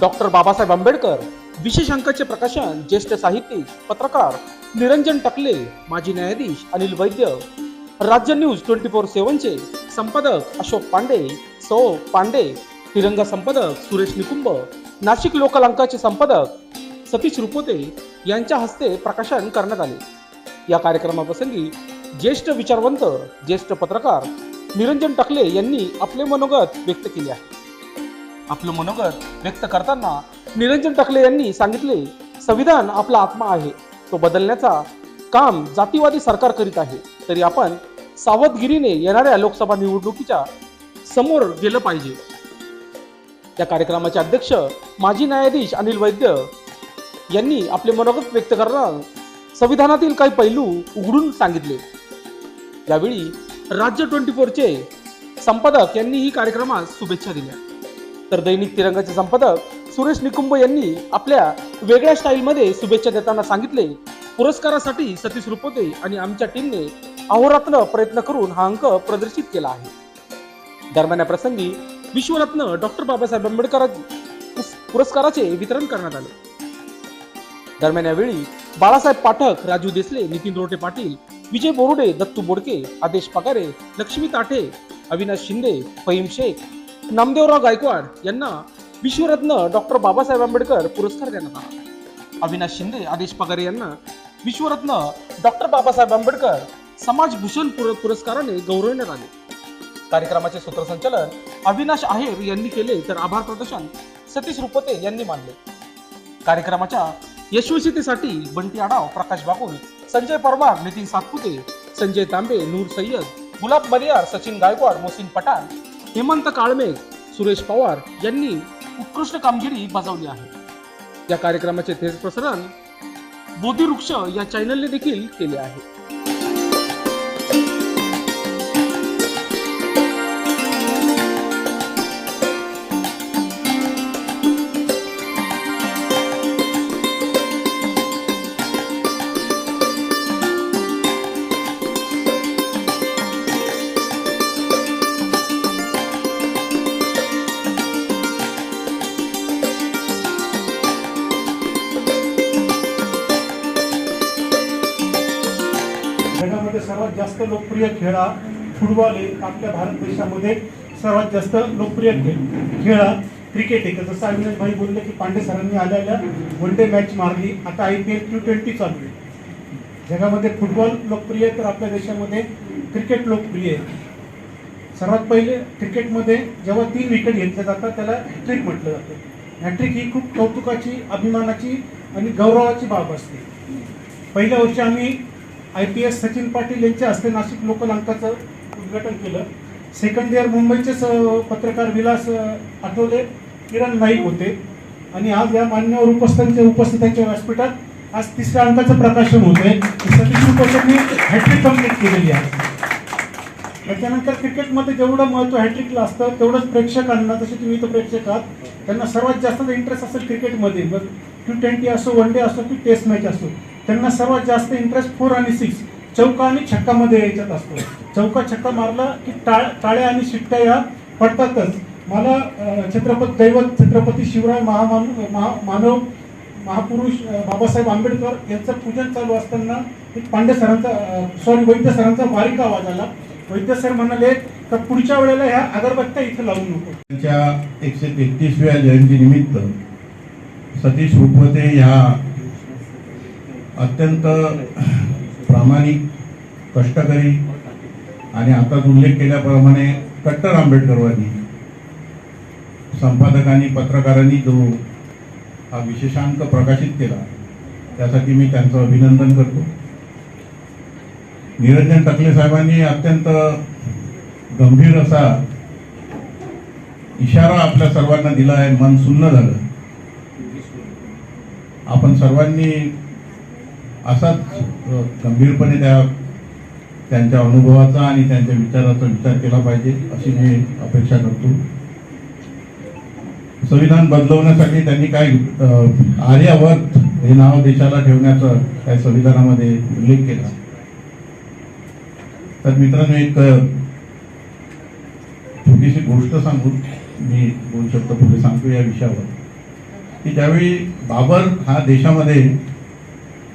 Doctor Babasaheb Ambedkar विशेष अंकाचे प्रकाशन ज्येष्ठ साहित्यिक पत्रकार निरंजन टकले माजी न्यायाधीश अनिल वैद्य. राज्य न्यूज ट्वेंटी फोर सेवनचे संपादक अशोक पांडे सौ पांडे तिरंगा संपादक सुरेश निकुंभ नाशिक लोकल अंकाचे संपादक सतीश रुपोते यांच्या हस्ते प्रकाशन करण्यात आले. या कार्यक्रमाप्रसंगी ज्येष्ठ विचारवंत ज्येष्ठ पत्रकार निरंजन टकले यांनी आपले मनोगत व्यक्त केले आहे. आपलं मनोगत व्यक्त करताना निरंजन टकले यांनी सांगितले संविधान आपला आत्मा आहे. तो बदलण्याचा काम जातीवादी सरकार करीत आहे. तरी आपण सावधगिरीने येणाऱ्या लोकसभा निवडणुकीच्या समोर गेलं पाहिजे. या कार्यक्रमाचे अध्यक्ष माजी न्यायाधीश अनिल वैद्य यांनी आपले मनोगत व्यक्त करताना संविधानातील काही पैलू उघडून सांगितले. यावेळी राज्य ट्वेंटी फोरचे संपादक यांनी ही कार्यक्रमास शुभेच्छा दिल्या. तर दैनिक तिरंगाचे संपादक सुरेश निकुंभ यांनी आपल्या वेगळ्या स्टाईलमध्ये शुभेच्छा देताना सांगितले. पुरस्कारासाठी सतीश रुपोते आणि आमच्या टीमने अहोरात्र प्रयत्न करून हा अंक प्रदर्शित केला आहे. दरम्यान या प्रसंगी विश्वरत्न डॉक्टर बाबासाहेब आंबेडकर पुरस्काराचे वितरण करण्यात आले. दरम्यान यावेळी बाळासाहेब पाठक राजू देसले नितीन रोटे पाटील विजय बोरुडे दत्तू बोडके आदेश पगारे लक्ष्मी ताठे अविनाश शिंदे फहीम शेख नामदेवराव गायकवाड यांना विश्वरत्न डॉक्टर बाबासाहेब आंबेडकर पुरस्कार देण्यात आला. अविनाश शिंदे आदेश पगारे यांना विश्वरत्न डॉक्टर बाबासाहेब आंबेडकर समाजभूषण पुरस्काराने गौरवण्यात आले. कार्यक्रमाचे सूत्रसंचालन अविनाश आहेर यांनी केले तर आभार प्रदर्शन सतीश रुपते यांनी मानले. कार्यक्रमाच्या यशस्वीतेसाठी बंटी आडाव प्रकाश बाकुल संजय परमार नितीन सातपुते संजय तांबे नूर सय्यद गुलाब मलियार सचिन गायकवाड मोसिन पठाण हेमंत काळमे सुरेश पवार यांनी उत्कृष्ट कामगिरी बजावली आहे. या कार्यक्रमाचे थेट प्रसारण बोधिवृक्ष या चॅनलने देखील केले आहे. सर्वात जास्त लोकप्रिय खेळ हा फुटबॉल आहे. आपल्या भारत देशामध्ये सर्वात जास्त लोकप्रिय खेळ खेळ हा क्रिकेट आहे. जसं अविनाश भाई बोलले की पांडे सरांनी आलेल्या वन डे मॅच मारली. आता I P L two twenty चालू आहे. जगामध्ये फुटबॉल लोकप्रिय आहे तर आपल्या देशामध्ये क्रिकेट लोकप्रिय आहे. सर्वात पहिले क्रिकेटमध्ये जेव्हा तीन विकेट घेतल्या जातात त्याला हॅट्रिक म्हटलं जातं. हॅट्रिक ही खूप कौतुकाची अभिमानाची आणि गौरवाची बाब असते. पहिल्या वर्षी आम्ही I P S Sachin Patil यांच्या हस्ते नाशिक लोकल अंकाचं उद्घाटन केलं. सेकंड इयर मुंबईचे स- पत्रकार विलास आठवले किरण नाईक होते. आणि आज या मान्यवर उपस्थितांच्या उपस्थितांच्या व्यासपीठात. आज तिसऱ्या अंकाचं प्रकाशन होतंय. सतीश रुपयांनी हॅट्रिक कंप्लीट केलेली आहे. त्याच्यानंतर क्रिकेटमध्ये जेवढं महत्त्व हॅट्रिकला असतं तेवढंच प्रेक्षकांना जसे तुम्ही इथं प्रेक्षक आहात त्यांना सर्वात जास्त इंटरेस्ट असेल क्रिकेटमध्ये मग टू ट्वेंटी असो वन डे असो की टेस्ट मॅच असो. त्यांना सर्वात जास्त इंटरेस्ट फोर आणि सिक्स चौका आणि छक्कामध्ये याच्यात असतो. चौका छक्का मारला की टाळ टाळ्या आणि शिट्ट्या या पडतातच. मला छत्रपती दैवत छत्रपती शिवराय महामान महा मानव महापुरुष बाबासाहेब आंबेडकर यांचं पूजन चालू असताना एक पांडे सरांचा सॉरी वैद्य सरांचा बारीक आवाज आला. वैद्य सर म्हणाले तर पुढच्या वेळेला ह्या अगरबत्त्या इथे लावू नको. त्यांच्या एकशे तेहतीसव्या जयंतीनिमित्त सतीश रुपवते ह्या अत्यंत प्रामाणिक कष्टकरी आणि आता उल्लेख केल्याप्रमाणे कट्टर आंबेडकरवादी संपादकांनी पत्रकारांनी जो हा विशेषांक प्रकाशित केला त्यासाठी मी त्यांचं अभिनंदन करतो. निरंजन टकले साहेबांनी अत्यंत गंभीर असा इशारा आपल्या सर्वांना दिला आहे मन सुन्न झालं. आपण सर्वांनी असाच गंभीरपणे त्या त्यांच्या अनुभवाचा आणि त्यांच्या विचाराचा विचार केला पाहिजे अशी मी अपेक्षा करतो. संविधान बदलवण्यासाठी त्यांनी काय आर्यावर्त हे नाव देशाला ठेवण्याचा त्या संविधानामध्ये उल्लेख केला. तर मित्रांनो एक छोटीशी गोष्ट सांगून मी दोन शब्द पुढे सांगतो या विषयावर. की ज्यावेळी बाबर हा देशामध्ये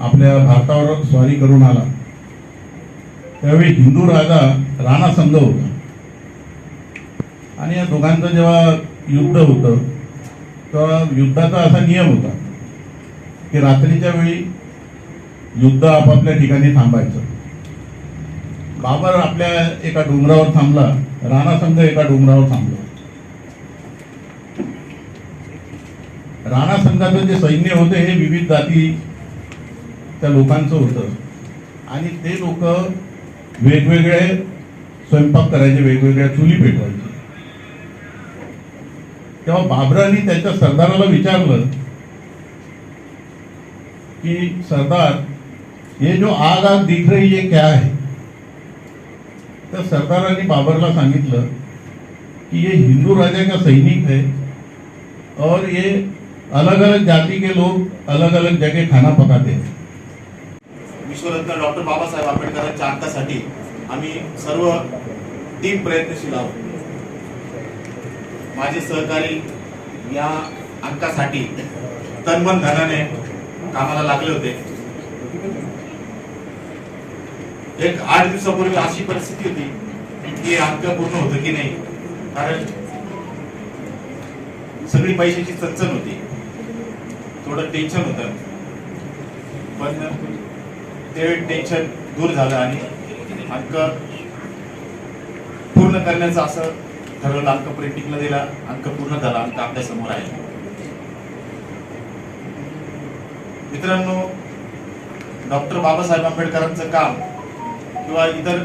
आपल्या भारतावर स्वारी करून आला. त्यावेळी हिंदू राजा राणा संघ होता. आणि या दोघांचं जेव्हा युद्ध होतं तेव्हा युद्धाचा असा नियम होता की रात्रीच्या वेळी युद्ध आपापल्या ठिकाणी थांबायचं. बाबर आपल्या एका डोंगरावर थांबला राणा संघ एका डोंगरावर थांबला. राणा संघाचं जे सैन्य होते हे विविध जाती त्या लोकांचं होतं. आणि ते लोक वेगवेगळे स्वयंपाक करायचे वेगवेगळ्या चुली पेटवायचे. तेव्हा बाबराने त्याच्या सरदाराला विचारलं कि सरदार ये जो आग आग दिख रही ये क्या है? तर सरदारांनी बाबरला सांगितलं कि ये हिंदू राजा का सैनिक है और ये अलग अलग जाति के लोग अलग अलग जगह खाना पकाते हैं. विश्वरत्न डॉक्टर बाबासाहेब आंबेडकरांच्या अंकासाठी आम्ही सर्व टीम प्रयत्नशील आहोत. माझे सहकारी या अंकासाठी तनमन धनाने कामाला लागले होते. एक आठ दिवसापूर्वी अशी परिस्थिती होती की अंक पूर्ण होतं की नाही? कारण सगळी पैशाची चणचण होती. थोडं टेन्शन होतं. पण ते टेन्शन दूर झालं आणि अंक पूर्ण करण्याचं असं ठरवलं. अंक प्रिंटिंगला दिला अंक पूर्ण झाला. अंक आपल्यासमोर आहे. मित्रांनो डॉक्टर बाबासाहेब आंबेडकरांचं काम किंवा इतर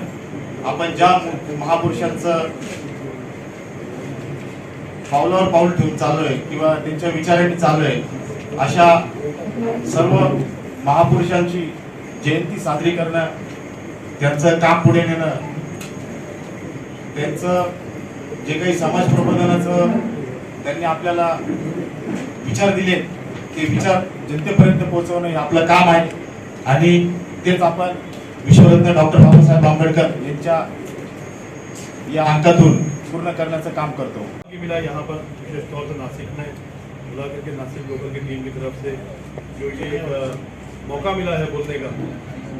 आपण ज्या महापुरुषांचं पावलावर पाऊल ठेवून आहे किंवा त्यांच्या विचारांनी आहे अशा सर्व महापुरुषांची जयंती साजरी करणं त्यांचं काम पुढे नेणं त्यांचं जे काही समाज प्रबोधनाचं त्यांनी आपल्याला विचार दिले ते विचार जनतेपर्यंत पोहोचवणं हे आपलं काम आहे. आणि तेच आपण विश्वरत्न डॉक्टर बाबासाहेब आंबेडकर यांच्या या अंकातून पूर्ण करण्याचं काम करतो. मिला यहाँ पर विशेष तौर से नासिक में बुला करके नासिक लोकल की टीम की तरफ से जो ये मौका मिला है बोलने का।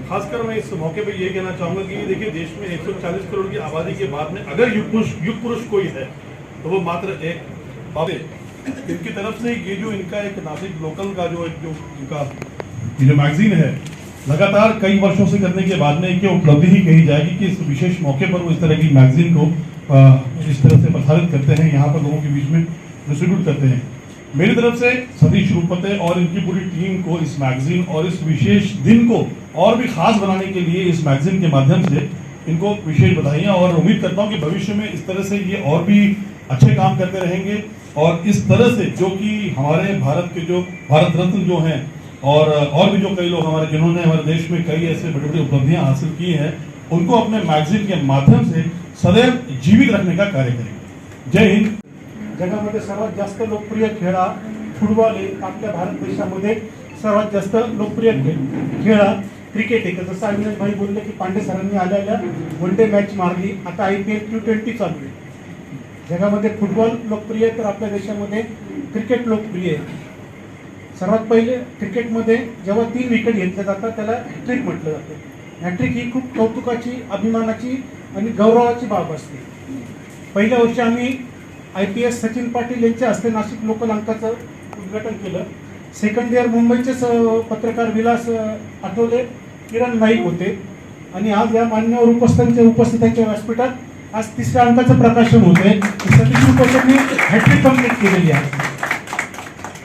खासकर मैं इस मौके पर ये कहना चाहूँगा कि देखिए, देश में 140 करोड़ की आबादी के बाद में अगर युग पुरुष युग पुरुष कोई है तो वो मात्र एक बाबे। इनकी तरफ़ से ये जो इनका एक नासिक लोकल का जो एक जो इनका जो मैगजीन है, लगातार कई वर्षों से करने के बाद में एक उपलब्धि ही कही जाएगी कि इस विशेष मौके पर वो इस तरह की मैगजीन को इस तरह से प्रसारित करते हैं, यहाँ पर लोगों के बीच में डिस्ट्रीब्यूट करते हैं। मेरी तरफ़ से सतीश रूपते और इनकी पूरी टीम को इस मैगजीन और इस विशेष दिन को और भी खास बनाने के लिए इस मैगजीन के माध्यम से इनको विशेष बधाइयाँ और उम्मीद करता हूँ कि भविष्य में इस तरह से ये और भी अच्छे काम करते रहेंगे और इस तरह से जो कि हमारे भारत के जो भारत रत्न जो हैं और और भी जो कई लोग हमारे, जिन्होंने हमारे देश में कई ऐसे बड़ी बड़ी उपलब्धियाँ हासिल की हैं, उनको अपने मैगजीन के माध्यम से सदैव जीवित रखने का कार्य करेंगे। जय हिंद। जगामध्ये सर्वात जास्त लोकप्रिय खेळ हा फुटबॉल आहे आपल्या भारत देशामध्ये सर्वात जास्त लोकप्रिय खेळ खेळ हा क्रिकेट आहे जसं अविनाश भाई बोलले की पांडे सरांनी आलेल्या वन डे मॅच मारली. आता I P L T twenty चालू आहे. जगामध्ये फुटबॉल लोकप्रिय आहे तर आपल्या देशामध्ये क्रिकेट लोकप्रिय आहे. सर्वात पहिले क्रिकेटमध्ये जेव्हा तीन विकेट घेतल्या जातात त्याला हॅट्रिक म्हटलं जातं. हॅट्रिक ही खूप कौतुकाची अभिमानाची आणि गौरवाची बाब असते. पहिल्या वर्षी आम्ही I P S Sachin Patil यांच्या हस्ते नाशिक लोकल अंकाचं उद्घाटन केलं. सेकंड इयर मुंबईचेच पत्रकार विलास आठवले किरण नाईक होते. आणि आज या मान्यवर उपस्थितांच्या उपस्थितांच्या व्यासपीठात आज तिसऱ्या अंकाचं प्रकाशन होते सतीश रुपयांनी हॅट्रिक कंप्लीट केलेली आहे.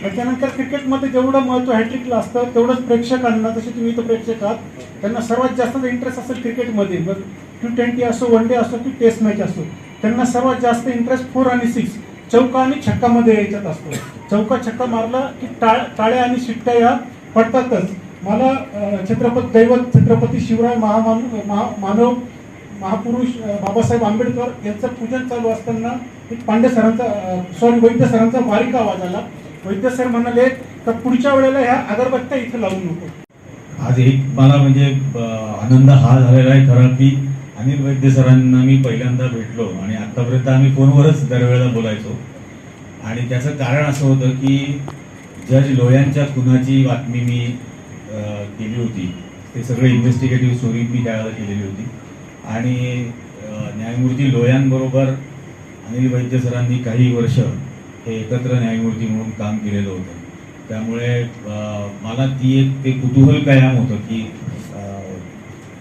त्याच्यानंतर क्रिकेटमध्ये जेवढं महत्त्व हॅट्रिकला असतं तेवढंच प्रेक्षकांना जसे तुम्ही इथं प्रेक्षक आहात त्यांना सर्वात जास्त इंटरेस्ट असेल क्रिकेटमध्ये. मग टी ट्वेंटी असो वन डे असो की टेस्ट मॅच असो. त्यांना सर्वात जास्त इंटरेस्ट फोर आणि सिक्स चौका आणि छक्कामध्ये याच्यात असतो. चौका छक्का मारला की टाळ टाळ्या आणि शिट्ट्या या पडतातच. मला छत्रपती दैवत छत्रपती शिवराय महामान महा मानव महापुरुष बाबासाहेब आंबेडकर यांचं पूजन चालू असताना एक पांडे सरांचा सॉरी वैद्य सरांचा बारीक आवाज आला. वैद्य सर म्हणाले तर पुढच्या वेळेला ह्या अगरबत्त्या इथे लावू नको. आज एक मला म्हणजे आनंद हा झालेला आहे खरा की अनिल वैद्य सरांना मी पहिल्यांदा भेटलो आणि आतापर्यंत आम्ही फोनवरच दरवेळेला बोलायचो. आणि त्याचं कारण असं होतं की जज लोयांच्या खुनाची बातमी मी केली होती. ते सगळं इन्व्हेस्टिगेटिव्ह स्टोरी मी त्यावेळेला केलेली होती. आणि न्यायमूर्ती लोयांबरोबर अनिल वैद्य सरांनी काही वर्ष हे एकत्र न्यायमूर्ती म्हणून काम केलेलं होतं. त्यामुळे मला ती एक ते कुतूहल कायम होतं की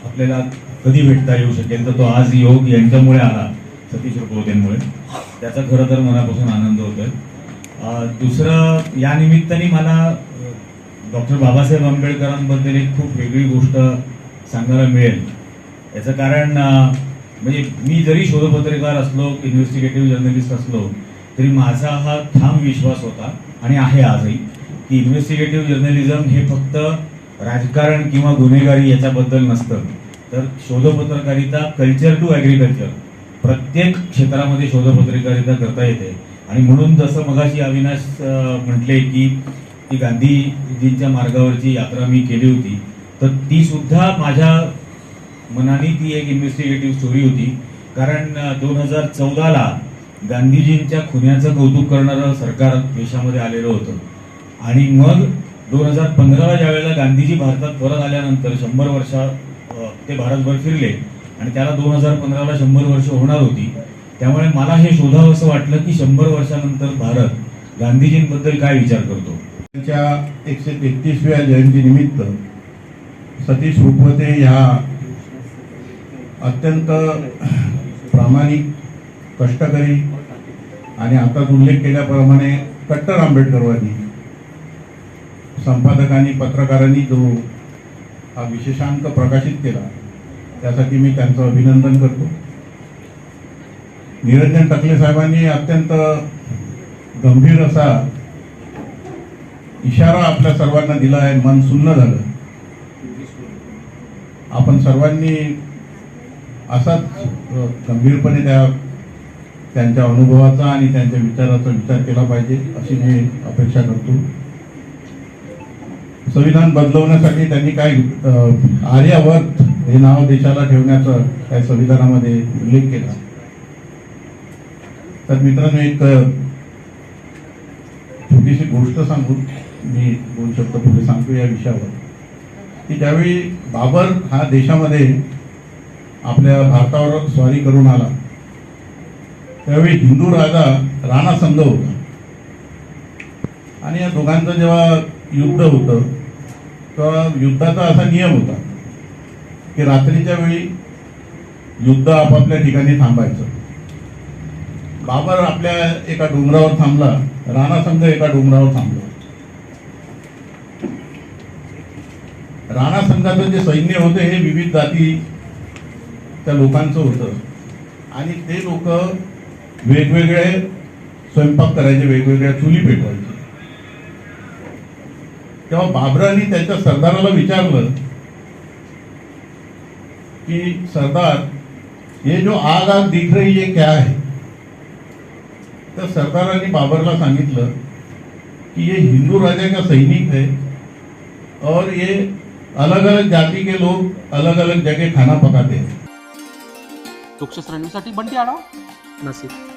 आपल्याला कधी भेटता येऊ शकेल? तर तो आज योग यांच्यामुळे आला सतीश रुपवतेंमुळे. त्याचा खरं तर मनापासून आनंद होतोय. दुसरं या निमित्ताने मला डॉक्टर बाबासाहेब आंबेडकरांबद्दल एक खूप वेगळी गोष्ट सांगायला मिळेल. याचं कारण म्हणजे मी जरी शोधपत्रकार असलो इन्व्हेस्टिगेटिव्ह जर्नलिस्ट असलो तरी माझा हा ठाम विश्वास होता आणि आहे आजही की इन्व्हेस्टिगेटिव्ह जर्नलिझम हे फक्त राजकारण किंवा गुन्हेगारी याच्याबद्दल नसतं. तर शोधपत्रकारिता कल्चर टू ॲग्रिकल्चर प्रत्येक क्षेत्रामध्ये शोधपत्रकारिता करता येते. आणि म्हणून जसं मगाशी अविनाश म्हटले की ती गांधीजींच्या मार्गावरची यात्रा मी केली होती तर ती सुद्धा माझ्या मनाने ती एक इन्व्हेस्टिगेटिव्ह स्टोरी होती. कारण दोन हजार चौदाला गांधीजींच्या खुन्याचं कौतुक करणारं सरकार देशामध्ये आलेलं होतं. आणि मग दोन हजार पंधराला ज्यावेळेला गांधीजी भारतात परत आल्यानंतर शंभर वर्षा ते भारतभर फिरले आणि त्याला दोन हजार पंधराला शंभर वर्ष होणार होती. त्यामुळे मला हे शोधावं असं वाटलं की शंभर वर्षानंतर भारत गांधीजींबद्दल काय विचार करतो? त्यांच्या एकशे तेहतीसव्या जयंतीनिमित्त सतीश रुपवते ह्या अत्यंत प्रामाणिक कष्टकरी आणि आताच उल्लेख केल्याप्रमाणे कट्टर आंबेडकरवादी संपादकांनी पत्रकारांनी जो हा विशेषांक प्रकाशित केला. त्यासाठी मी त्यांचं अभिनंदन करतो. निरंजन टकले साहेबांनी अत्यंत गंभीर असा इशारा आपल्या सर्वांना दिला आहे. मन सुन्न झालं. आपण सर्वांनी असाच गंभीरपणे त्या त्यांच्या अनुभवाचा आणि त्यांच्या विचाराचा विचार केला पाहिजे अशी मी अपेक्षा करतो. संविधान बदलवण्यासाठी त्यांनी काय आर्यावर्त हे नाव देशाला ठेवण्याचा त्या संविधानामध्ये उल्लेख केला? तर मित्रांनो एक छोटीशी गोष्ट सांगू मी दोन शब्द पुढे सांगतो या विषयावर. की ज्यावेळी बाबर हा देशामध्ये आपल्या भारतावर स्वारी करून आला त्यावेळी हिंदू राजा राणा संघ होता. आणि या दोघांचं जेव्हा युद्ध होतं. तर युद्धाचा असा नियम होता की रात्रीच्या वेळी युद्ध आपापल्या ठिकाणी थांबायचं. बाबर आपल्या एका डोंगरावर थांबला राणा संघ एका डोंगरावर थांबला. राणा संघाचं जे सैन्य होते हे विविध जाती त्या लोकांचं होतं. आणि ते लोक वेगवेगळे स्वयंपाक करायचे वेगवेगळ्या चुली पेटवायचे. तेव्हा बाबरांनी त्याच्या सरदाराला विचारलं की सरदार ये जो आग आग दिख रही ये क्या है? तर सरदारांनी बाबरला सांगितलं कि ये हिंदू राजा का सैनिक है और ये अलग अलग जाति के लोग अलग अलग जगह खाना पकाते हैं. लोकशास्त्र न्यूजसाठी बंटी आढाव नसीब.